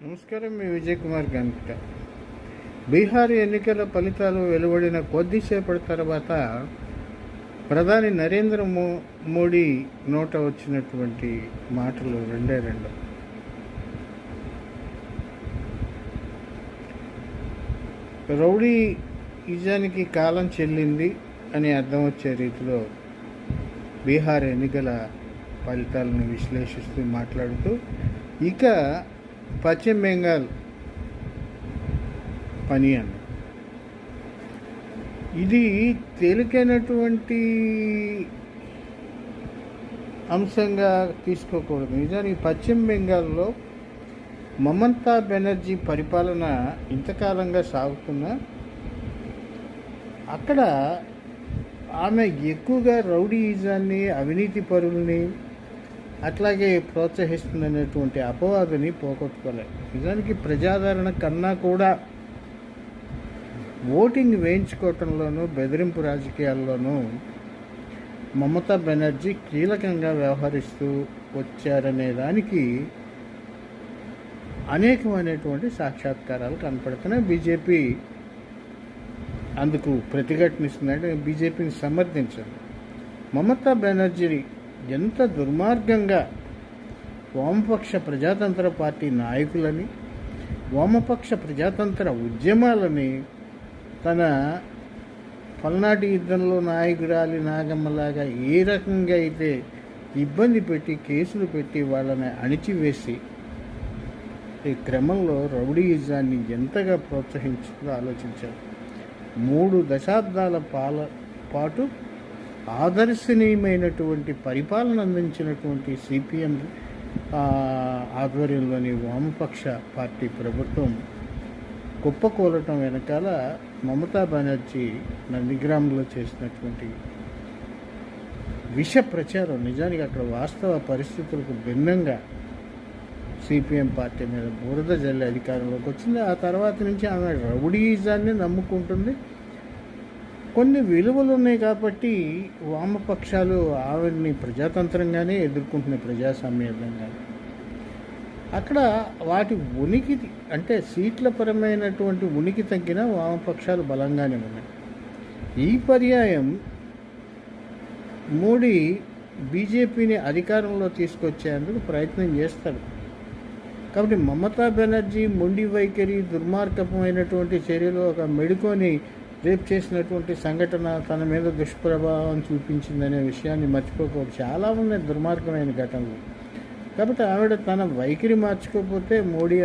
నమస్కారం మీ విజయ్ కుమార్ గంట బీహార్ ఎన్నికల ఫలితాలు వెలువడిన కొద్దిసేపటి తర్వాత ప్రధాని నరేంద్ర మో మోడీ నోట వచ్చినటువంటి మాటలు రెండే రెండు. రౌడీ నిజానికి కాలం చెల్లింది అని అర్థం వచ్చే రీతిలో బీహార్ ఎన్నికల ఫలితాలను విశ్లేషిస్తూ మాట్లాడుతూ ఇక పశ్చిమ బెంగాల్ పని అని ఇది తేలికైనటువంటి అంశంగా తీసుకోకూడదు. నిజానికి పశ్చిమ బెంగాల్లో మమతా బెనర్జీ పరిపాలన ఇంతకాలంగా సాగుతున్న అక్కడ ఆమె ఎక్కువగా రౌడీయిజాన్ని అవినీతి పరుల్ని అట్లాగే ప్రోత్సహిస్తుందనేటువంటి అపవాదుని పోగొట్టుకోలేదు. నిజానికి ప్రజాదరణ కన్నా కూడా ఓటింగ్ వేయించుకోవటంలోనూ బెదిరింపు రాజకీయాల్లోనూ మమతా బెనర్జీ కీలకంగా వ్యవహరిస్తూ వచ్చారనే దానికి అనేకమైనటువంటి సాక్షాత్కారాలు కనపడుతున్నాయి. బీజేపీ అందుకు ప్రతిఘటనిస్తుందంటే బీజేపీని సమర్థించారు మమతా బెనర్జీని ఎంత దుర్మార్గంగా వామపక్ష ప్రజాతంత్ర పార్టీ నాయకులని వామపక్ష ప్రజాతంత్ర ఉద్యమాలని తన పల్నాటి యుద్ధంలో నాయకురాలి నాగమ్మలాగా ఏ రకంగా అయితే ఇబ్బంది పెట్టి కేసులు పెట్టి వాళ్ళని అణిచివేసి ఈ క్రమంలో రౌడీయిజాన్ని ఎంతగా ప్రోత్సహించిందో ఆలోచించారు. మూడు దశాబ్దాల పాల పాటు ఆదర్శనీయమైనటువంటి పరిపాలన అందించినటువంటి సిపిఎం ఆధ్వర్యంలోని వామపక్ష పార్టీ ప్రభుత్వం కుప్పకూలటం వెనకాల మమతా బెనర్జీ నందిగ్రామంలో చేసినటువంటి విష ప్రచారం. నిజానికి అక్కడ వాస్తవ పరిస్థితులకు భిన్నంగా సిపిఎం పార్టీ మీద బురద జల్లి అధికారంలోకి వచ్చింది. ఆ తర్వాత నుంచి ఆమె రౌడీజాన్ని నమ్ముకుంటుంది. కొన్ని విలువలు ఉన్నాయి కాబట్టి వామపక్షాలు ఆవిడని ప్రజాతంత్రంగానే ఎదుర్కొంటున్నాయి ప్రజాస్వామ్యంగా అక్కడ వాటి ఉనికి అంటే సీట్ల పరమైనటువంటి ఉనికి తగ్గిన వామపక్షాలు బలంగానే ఉన్నాయి. ఈ పర్యాయం మోడీ బీజేపీని అధికారంలో తీసుకొచ్చేందుకు ప్రయత్నం చేస్తాడు. కాబట్టి మమతా బెనర్జీ మొండి వైఖరి దుర్మార్గమైనటువంటి చర్యలు ఒక మెడుకొని రేపు చేసినటువంటి సంఘటన తన మీద దుష్ప్రభావం చూపించిందనే విషయాన్ని మర్చిపోకూడదు. చాలా ఉన్నాయి దుర్మార్గమైన ఘటనలు. కాబట్టి ఆవిడ తన వైఖరి మార్చుకోకపోతే మోడీ